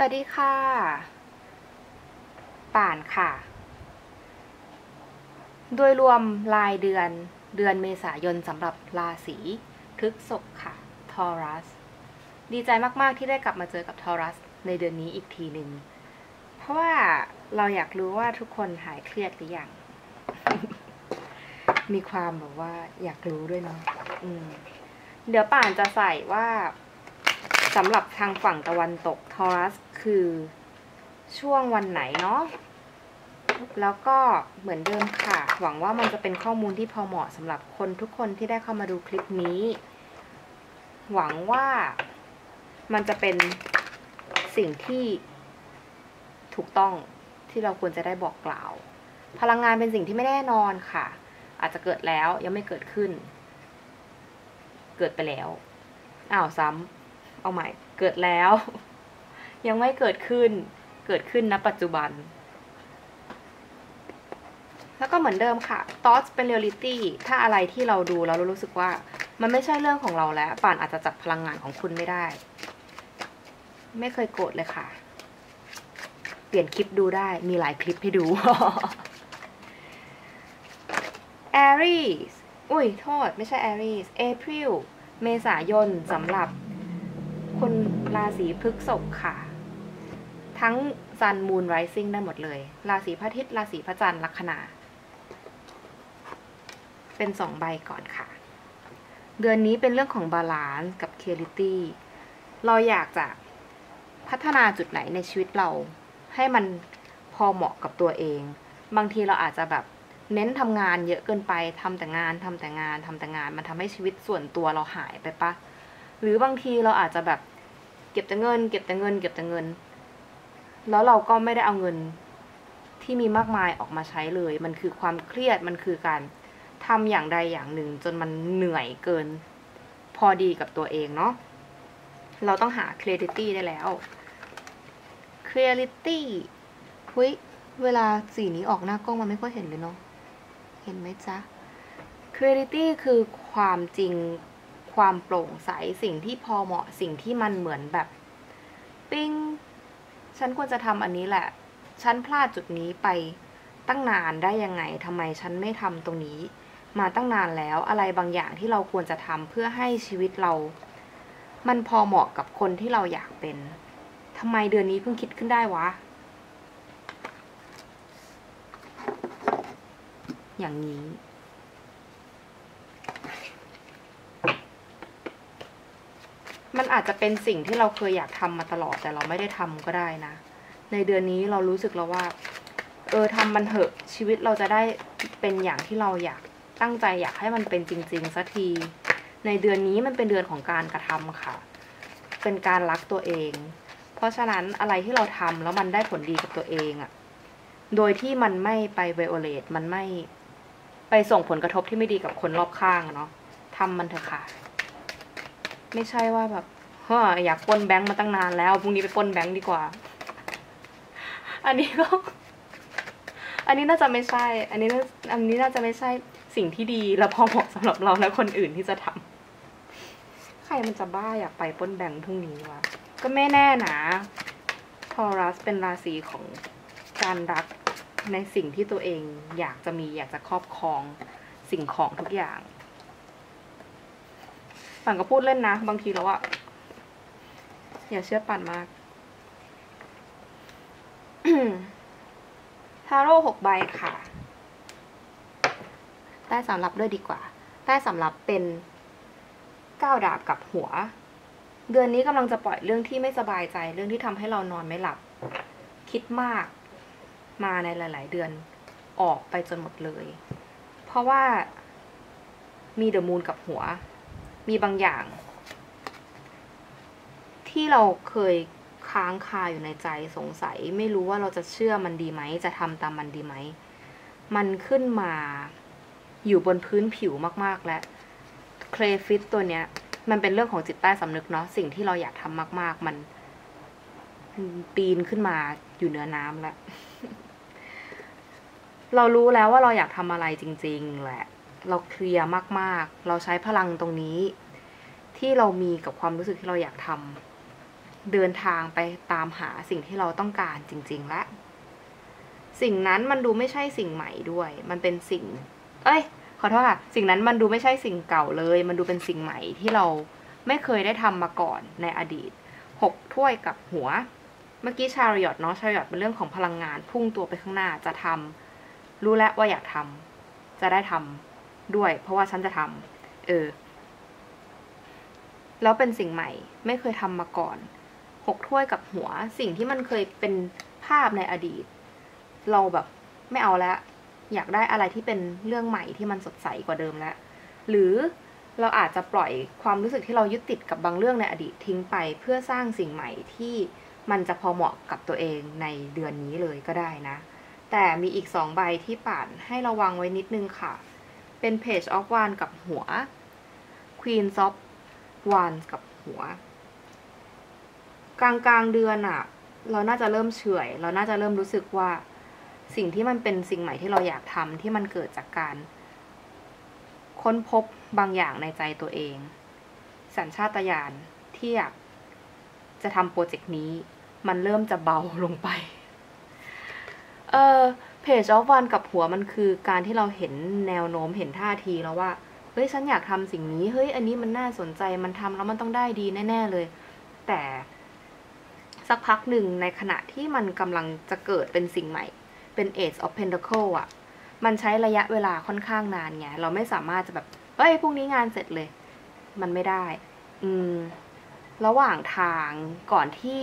สวัสดีค่ะ ป่านค่ะ โดยรวมรายเดือนเดือนเมษายนสำหรับราศีพฤษภค่ะทอรัส ดีใจมาก ๆ ที่ได้กลับมาเจอกับทอรัสในเดือนนี้อีกทีหนึ่ง เพราะว่าเราอยากรู้ว่าทุกคนหายเครียดหรือยัง มีความแบบว่าอยากรู้ด้วยเนาะเดี๋ยวป่านจะใส่ว่า สำหรับทางฝั่งตะวันตกทอรัสคือช่วงวันไหนเนาะแล้วก็เหมือนเดิมค่ะ หวังว่ามันจะเป็นข้อมูลที่พอเหมาะสำหรับคนทุกคนที่ได้เข้ามาดูคลิปนี้ หวังว่ามันจะเป็นสิ่งที่ถูกต้องที่เราควรจะได้บอกกล่าว พลังงานเป็นสิ่งที่ไม่แน่นอนค่ะ อาจจะเกิดแล้วยังไม่เกิดขึ้น เกิดไปแล้วอ้าวซ้ำ เอาใหม่ เกิดแล้ว ยังไม่เกิดขึ้น เกิดขึ้นณปัจจุบัน แล้วก็เหมือนเดิมค่ะ thoughts เป็น reality ถ้าอะไรที่เราดูแล้วรารู้สึกว่า มันไม่ใช่เรื่องของเราแล้ว ป่านอาจจะจับพลังงานของคุณไม่ได้ ไม่เคยโกรธเลยค่ะ เปลี่ยนคลิปดูได้ มีหลายคลิปให้ดู Aries อุ้ย โทษ ไม่ใช่ Aries April เมษายนสำหรับ คนราศีพฤษภค่ะ ทั้ง Sun Moon Rising ได้หมดเลย ราศีพระอาทิตย์ราศีพระจันทร์ลัคนา เป็นสองใบก่อนค่ะ เดือนนี้เป็นเรื่องของบาลานซ์กับเคลิตี้เราอยากจะพัฒนาจุดไหนในชีวิตเรา ให้มันพอเหมาะกับตัวเอง บางทีเราอาจจะแบบเน้นทำงานเยอะเกินไปทำแต่งานทำแต่งานทำแต่งาน มันทำให้ชีวิตส่วนตัวเราหายไปปะหรือบางทีเราอาจจะแบบ ก็บแต่เงิน เก็บแต่เงิน เก็บแต่เงิน แล้วเราก็ไม่ได้เอาเงินที่มีมากมายออกมาใช้เลย มันคือความเครียดมันคือการทำอย่างใดอย่างหนึ่ง จนมันเหนื่อยเกิน พอดีกับตัวเองเนาะเราต้องหา clarity ได้แล้ว clarity เฮ้ยเวลาสีนี้ออกหน้ากล้องมันไม่ค่อยเห็นเลยเนาะเห็นไหมจ๊ะ clarity คือความจริงความโปร่งใสสิ่งที่พอเหมาะสิ่งที่มันเหมือนแบบ ปิ้ง ฉันควรจะทำอันนี้แหละ ฉันพลาดจุดนี้ไปตั้งนานได้ยังไงทำไมฉันไม่ทำตรงนี้ มาตั้งนานแล้วอะไรบางอย่างที่เราควรจะทำเพื่อให้ชีวิตเรา มันพอเหมาะกับคนที่เราอยากเป็นทำไมเดือนนี้เพิ่งคิดขึ้นได้วะ อย่างนี้ มันอาจจะเป็นสิ่งที่เราเคยอยากทำมาตลอดแต่เราไม่ได้ทำก็ได้นะ ในเดือนนี้เรารู้สึกแล้วว่า เออทำมันเถอะชีวิตเราจะได้เป็นอย่างที่เราอยากตั้งใจอยากให้มันเป็นจริงๆสักที ในเดือนนี้มันเป็นเดือนของการกระทำค่ะ เป็นการรักตัวเอง เพราะฉะนั้นอะไรที่เราทำแล้วมันได้ผลดีกับตัวเองอะโดยที่มันไม่ไปไวโอเลตมันไม่ไปส่งผลกระทบที่ไม่ดีกับคนรอบข้างเนาะทำมันเถอะค่ะ ไม่ใช่ว่าแบบเฮ้ออยากปล้นแบงค์มาตั้งนานแล้วพรุ่งนี้ไปปล้นแบงค์ดีกว่า อันนี้ก็ อันนี้น่าจะไม่ใช่ อันนี้น่าอันนี้น่าจะไม่ใช่สิ่งที่ดีและพอเหมาะสำหรับเราและคนอื่นที่จะทำใครมันจะบ้าอยากไปปล้นแบงค์พรุ่งนี้วะก็ไม่แน่นะทอรัสเป็นราศีของการรักในสิ่งที่ตัวเองอยากจะมีอยากจะครอบครองสิ่งของทุกอย่าง ปั่นก็พูดเล่นนะ บางทีแล้วอะอย่าเชื่อปั่นมาก ทาโร่หกใบค่ะ ใต้สำรับด้วยดีกว่า ใต้สำรับเป็นก้าวดาบกับหัว เดือนนี้กำลังจะปล่อยเรื่องที่ไม่สบายใจ เรื่องที่ทำให้เรานอนไม่หลับ คิดมาก มาในหลาย ๆ เดือนออกไปจนหมดเลย เพราะว่ามีเดอะมูนกับหัว มีบางอย่าง ที่เราเคยค้างคาอยู่ในใจสงสัย ไม่รู้ว่าเราจะเชื่อมันดีไหม จะทำตามมันดีไหม มันขึ้นมาอยู่บนพื้นผิวมาก ๆ และเครฟิตตัวเนี้ย มันเป็นเรื่องของจิตใต้สำนึกเนาะสิ่งที่เราอยากทำมาก ๆ มันปีนขึ้นมาอยู่เหนือน้ำแล้ว เรารู้แล้วว่าเราอยากทำอะไรจริง ๆ แหละ เราเคลียร์มากๆ เราใช้พลังตรงนี้ ที่เรามีกับความรู้สึกที่เราอยากทำเดินทางไปตามหาสิ่งที่เราต้องการจริง ๆ และ สิ่งนั้นมันดูไม่ใช่สิ่งใหม่ด้วย มันเป็นสิ่ง เอ้ย ขอโทษค่ะ สิ่งนั้นมันดูไม่ใช่สิ่งเก่าเลย มันดูเป็นสิ่งใหม่ที่เราไม่เคยได้ทำมาก่อนในอดีตหกถ้วยกับหัว เมื่อกี้ชาริอตเนาะชาริอตเป็นเรื่องของพลังงาน พุ่งตัวไปข้างหน้าจะทำรู้แล้วว่าอยากทำจะได้ทำ ด้วย เพราะว่าฉันจะทำเออ แล้วเป็นสิ่งใหม่ไม่เคยทำมาก่อนหกถ้วยกับหัว สิ่งที่มันเคยเป็นภาพในอดีต เราแบบไม่เอาแล้วอยากได้อะไรที่เป็นเรื่องใหม่ที่มันสดใสกว่าเดิมแล้ว หรือเราอาจจะปล่อยความรู้สึกที่เรายึดติดกับบางเรื่องในอดีตทิ้งไป เพื่อสร้างสิ่งใหม่ที่มันจะพอเหมาะกับตัวเองในเดือนนี้เลยก็ได้นะ แต่มีอีกสองใบที่ป่านให้ระวังไว้นิดนึงค่ะ เป็น Page of Wands กับหัว Queen of Wands กับหัว กลางกลางเดือนอะเราน่าจะเริ่มเฉื่อย เราน่าจะเริ่มรู้สึกว่าสิ่งที่มันเป็นสิ่งใหม่ที่เราอยากทำที่มันเกิดจากการ ค้นพบบางอย่างในใจตัวเอง สัญชาตญาณที่อยากจะทำโปรเจกต์นี้ มันเริ่มจะเบาลงไป เออ เพจออฟวันกับหัวมันคือการที่เราเห็นแนวโน้มเห็นท่าทีแล้วว่า เฮ้ย ฉันอยากทำสิ่งนี้ เฮ้ย อันนี้มันน่าสนใจมันทำแล้วมันต้องได้ดีแน่ ๆ เลย แต่สักพักหนึ่งในขณะที่มันกำลังจะเกิดเป็นสิ่งใหม่ เป็น Age of Pentacle อะมันใช้ระยะเวลาค่อนข้างนานไง เราไม่สามารถจะแบบเฮ้ย พรุ่งนี้งานเสร็จเลย มันไม่ได้ อืม ระหว่างทางก่อนที่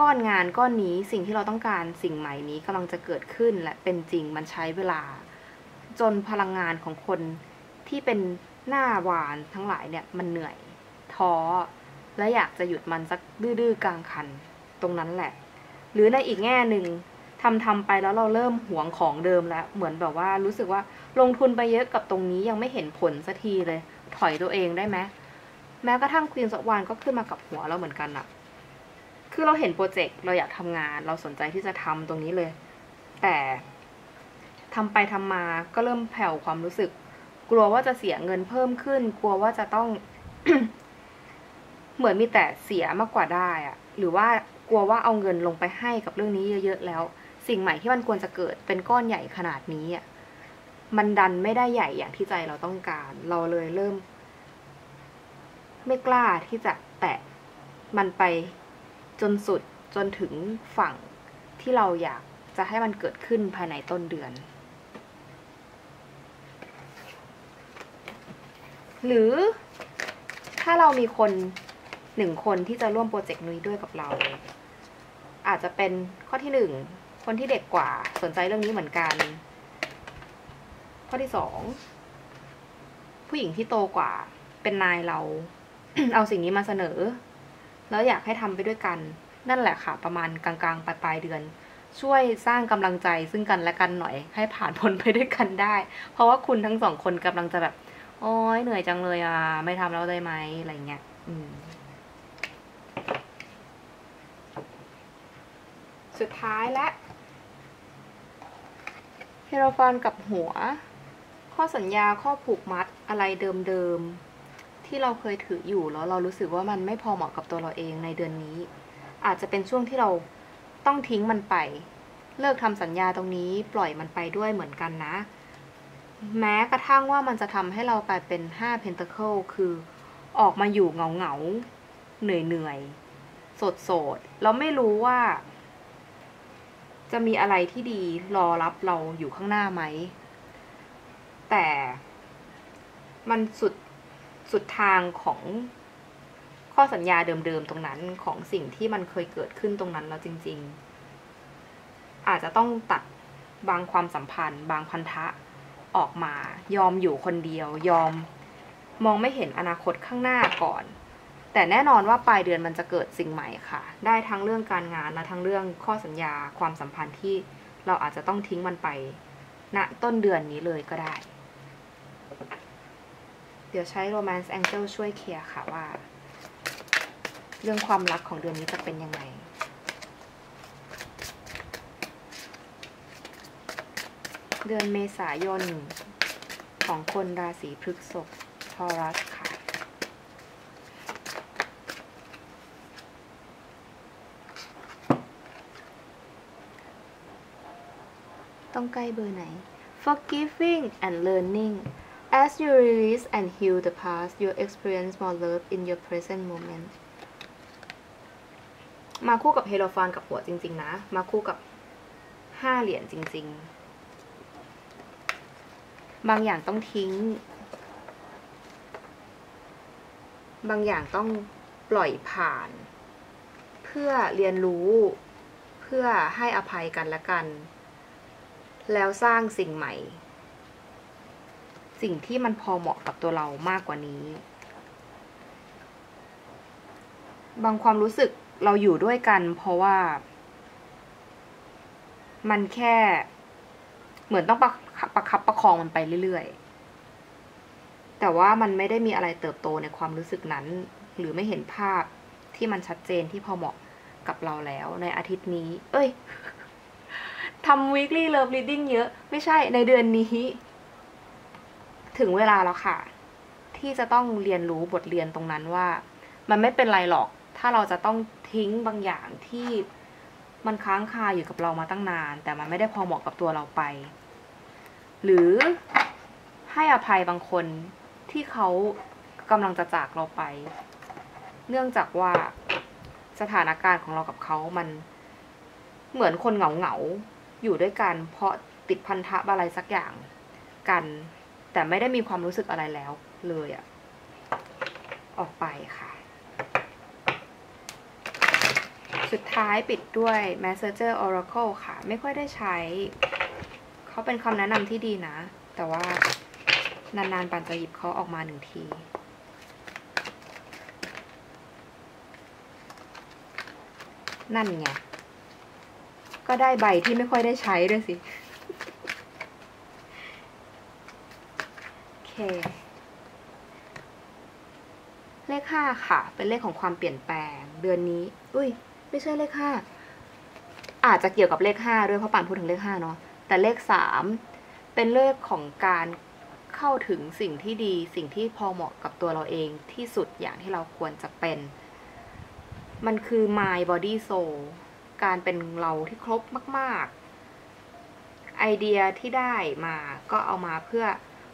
ก้อนงานก้อนนี้สิ่งที่เราต้องการสิ่งใหม่นี้กำลังจะเกิดขึ้นและเป็นจริงมันใช้เวลา จนพลังงานของคนที่เป็นหน้าหวานทั้งหลายเนี่ยมันเหนื่อยท้อและอยากจะหยุดมันสักดื้อๆกลางคันตรงนั้นแหละ หรือในอีกแง่หนึ่งทำทำไปแล้วเราเริ่มหวงของเดิมแล้ว เหมือนแบบว่ารู้สึกว่าลงทุนไปเยอะกับตรงนี้ยังไม่เห็นผลสักทีเลย ถอยตัวเองได้ไหมแม้กระทั่งควีนสวานก็ขึ้นมากับหัวเราเหมือนกันอะ คือเราเห็นโปรเจกต์เราอยากทำงาน เราสนใจที่จะทำตรงนี้เลย แต่ทำไปทำมาก็เริ่มแผ่วความรู้สึก กลัวว่าจะเสียเงินเพิ่มขึ้น กลัวว่าจะต้อง เหมือนมีแต่เสียมากกว่าได้อะหรือว่ากลัวว่าเอาเงินลงไปให้กับเรื่องนี้เยอะๆแล้ว สิ่งใหม่ที่มันควรจะเกิดเป็นก้อนใหญ่ขนาดนี้อะมันดันไม่ได้ใหญ่อย่างที่ใจเราต้องการ เราเลยเริ่ม ไม่กล้าที่จะแตะมันไป จนสุดจนถึงฝั่งที่เราอยากจะให้มันเกิดขึ้นภายในต้นเดือน หรือถ้าเรามีคนหนึ่งคนที่จะร่วมโปรเจกต์นี้ด้วยกับเรา อาจจะเป็นข้อที่หนึ่งคนที่เด็กกว่าสนใจเรื่องนี้เหมือนกัน ข้อที่สองผู้หญิงที่โตกว่าเป็นนายเรา เอาสิ่งนี้มาเสนอ แล้วอยากให้ทำไปด้วยกัน นั่นแหละค่ะ ประมาณกลางๆปลายๆเดือน ช่วยสร้างกำลังใจซึ่งกันและกันหน่อย ให้ผ่านพ้นไปด้วยกันได้ เพราะว่าคุณทั้งสองคนกำลังจะแบบโอ้ยเหนื่อยจังเลยอะไม่ทำแล้วได้ไหมอะไรเงี้ยอืมสุดท้ายและเฮโรฟอนกับหัว ข้อสัญญาข้อผูกมัดอะไรเดิมๆ ที่เราเคยถืออยู่แล้วเรารู้สึกว่ามันไม่พอเหมาะกับตัวเราเองในเดือนนี้ อาจจะเป็นช่วงที่เราต้องทิ้งมันไป เลิกทำสัญญาตรงนี้ปล่อยมันไปด้วยเหมือนกันนะ แม้กระทั่งว่ามันจะทำให้เรากลายเป็น5 Pentacle คือออกมาอยู่เงาเงาๆเหนื่อยเหนื่อยสดโสดเราไม่รู้ว่า จะมีอะไรที่ดีรอรับเราอยู่ข้างหน้าไหม แต่มันสุด สุดทางของข้อสัญญาเดิมๆตรงนั้นของสิ่งที่มันเคยเกิดขึ้นตรงนั้นแล้วจริง ๆ อาจจะต้องตัดบางความสัมพันธ์ บางพันธะออกมายอมอยู่คนเดียวยอมมองไม่เห็นอนาคตข้างหน้าก่อน แต่แน่นอนว่าปลายเดือนมันจะเกิดสิ่งใหม่ค่ะ ได้ทั้งเรื่องการงานและทั้งเรื่องข้อสัญญาความสัมพันธ์ที่เราอาจจะต้องทิ้งมันไปณต้นเดือนนี้เลยก็ได้ เดี๋ยวใช้ Romance Angel ช่วยเคลียร์ค่ะว่า เรื่องความรักของเดือนนี้จะเป็นยังไงเดือนเมษายน ของคนราศีพฤษภทอรัสค่ะ ต้องใกล้เบอร์ไหน forgiving and learning as you release and heal the past you experience more love in your present moment มาคู่กับเฮโรฟานกับหัวจริง ๆ นะ มาคู่กับห้าเหรียญจริง ๆ บางอย่างต้องทิ้ง บางอย่างต้องปล่อยผ่าน เพื่อเรียนรู้ เพื่อให้อภัยกันและกัน แล้วสร้างสิ่งใหม่ สิ่งที่มันพอเหมาะกับตัวเรามากกว่านี้ บางความรู้สึกเราอยู่ด้วยกัน เพราะว่า มันแค่เหมือนต้องประประคับประคองมันไปเรื่อยๆ แต่ว่ามันไม่ได้มีอะไรเติบโตในความรู้สึกนั้น หรือไม่เห็นภาพที่มันชัดเจนที่พอเหมาะกับเราแล้วในอาทิตย์นี้ เอ้ยทำ weekly love reading เยอะ ไม่ใช่ในเดือนนี้ ถึงเวลาแล้วค่ะ ที่จะต้องเรียนรู้บทเรียนตรงนั้นว่า มันไม่เป็นไรหรอก ถ้าเราจะต้องทิ้งบางอย่างที่มันค้างคาอยู่กับเรามาตั้งนาน แต่มันไม่ได้พอเหมาะกับตัวเราไป หรือให้อภัยบางคนที่เขากำลังจะจากเราไป เนื่องจากว่าสถานการณ์ของเรากับเขามันเหมือนคนเหงาเหงาๆอยู่ด้วยกัน เพราะติดพันธะอะไรสักอย่างกัน แต่ไม่ได้มีความรู้สึกอะไรแล้วเลยอะออกไปค่ะ สุดท้ายปิดด้วย Messenger Oracle ค่ะ ไม่ค่อยได้ใช้ เขาเป็นคำแนะนำที่ดีนะ แต่ว่านานๆปันจะหยิบเขาออกมาหนึ่งทีนั่นไง ก็ได้ใบที่ไม่ค่อยได้ใช้ด้วยสิ โอ เคเลขห้าค่ะ เป็นเลขของความเปลี่ยนแปลง เดือนนี้ อุ้ย ไม่ใช่เลขห้าอาจจะเกี่ยวกับเลขห้าด้วยเพราะป่านพูดถึงเลขห้าเนาะ แต่เลขสามเป็นเลขของการเข้าถึงสิ่งที่ดี สิ่งที่พอเหมาะกับตัวเราเองที่สุดอย่างที่เราควรจะเป็น มันคือ mind body soul การเป็นเราที่ครบมาก ๆ ไอเดียที่ได้มาก็เอามาเพื่อ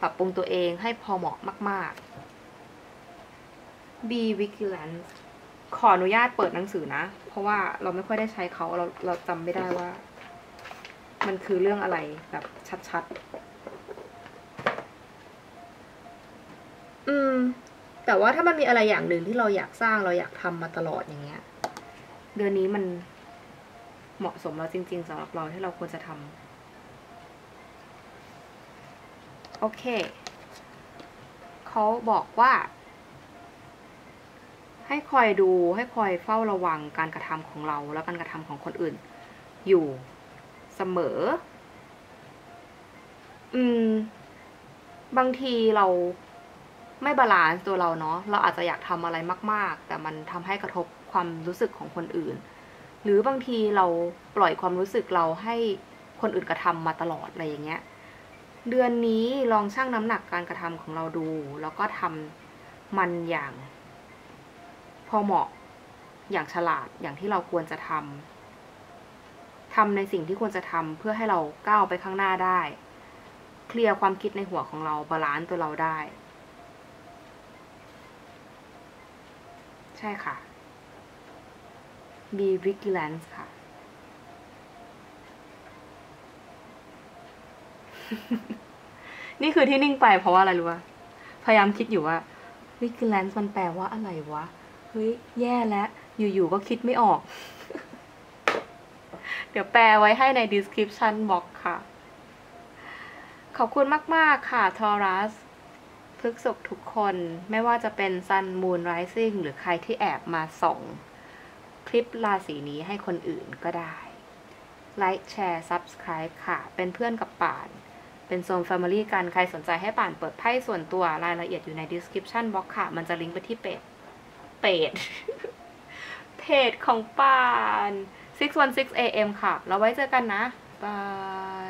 ปรับปรุงตัวเองให้พอเหมาะมาก ๆ be vigilant ขออนุญาตเปิดหนังสือนะ เพราะว่าเราไม่ค่อยได้ใช้เขาเราเราจำไม่ได้ว่า มันคือเรื่องอะไรแบบชัด ๆ อืม แต่ว่าถ้ามันมีอะไรอย่างหนึ่งที่เราอยากสร้างเราอยากทำมาตลอดอย่างเงี้ย เดือนนี้มันเหมาะสมเราจริง ๆสำหรับเราที่เราควรจะทำ โอเค เขาบอกว่า ให้คอยดูให้คอยเฝ้าระวังการกระทำของเราและการกระทำของคนอื่น อยู่เสมอ อืม บางทีเราไม่บาลานซ์ตัวเราเนาะ เราอาจจะอยากทำอะไรมาก ๆ แต่มันทำให้กระทบความรู้สึกของคนอื่น หรือบางทีเราปล่อยความรู้สึกเราให้คนอื่นกระทำมาตลอดอะไรอย่างเงี้ย เดือนนี้ลองชั่งน้ำหนักการกระทำของเราดู แล้วก็ทำมันอย่าง พอเหมาะอย่างฉลาดอย่างที่เราควรจะทำทำในสิ่งที่ควรจะทำเพื่อให้เราก้าวไปข้างหน้าได้ เคลียร์ความคิดในหัวของเราบาลานซ์ตัวเราได้ ใช่ค่ะ be vigilant ค่ะ นี่คือที่นิ่งไปเพราะว่าอะไรรู้ป่ะพยายามคิดอยู่ว่า vigilant มันแปลว่าอะไรวะ เฮ้ย แย่แล้ว อยู่ๆก็คิดไม่ออก เดี๋ยวแปลไว้ให้ใน description box ค่ะ ขอบคุณมาก ๆ ค่ะทอรัสพฤกษกทุกคนไม่ว่าจะเป็น Sun Moon Rising หรือใครที่แอบมาส่ง คลิปราศีนี้ให้คนอื่นก็ได้ ไลค์แชร์ Subscribe ค่ะ เป็นเพื่อนกับป่าน เป็นโซน Family กัน ใครสนใจให้ป่านเปิดไพ่ส่วนตัวรายละเอียดอยู่ใน description box ค่ะ มันจะลิงก์ไปที่เพจเพจเพจของป่าน 616 am ค่ะ เราไว้เจอกันนะ บาย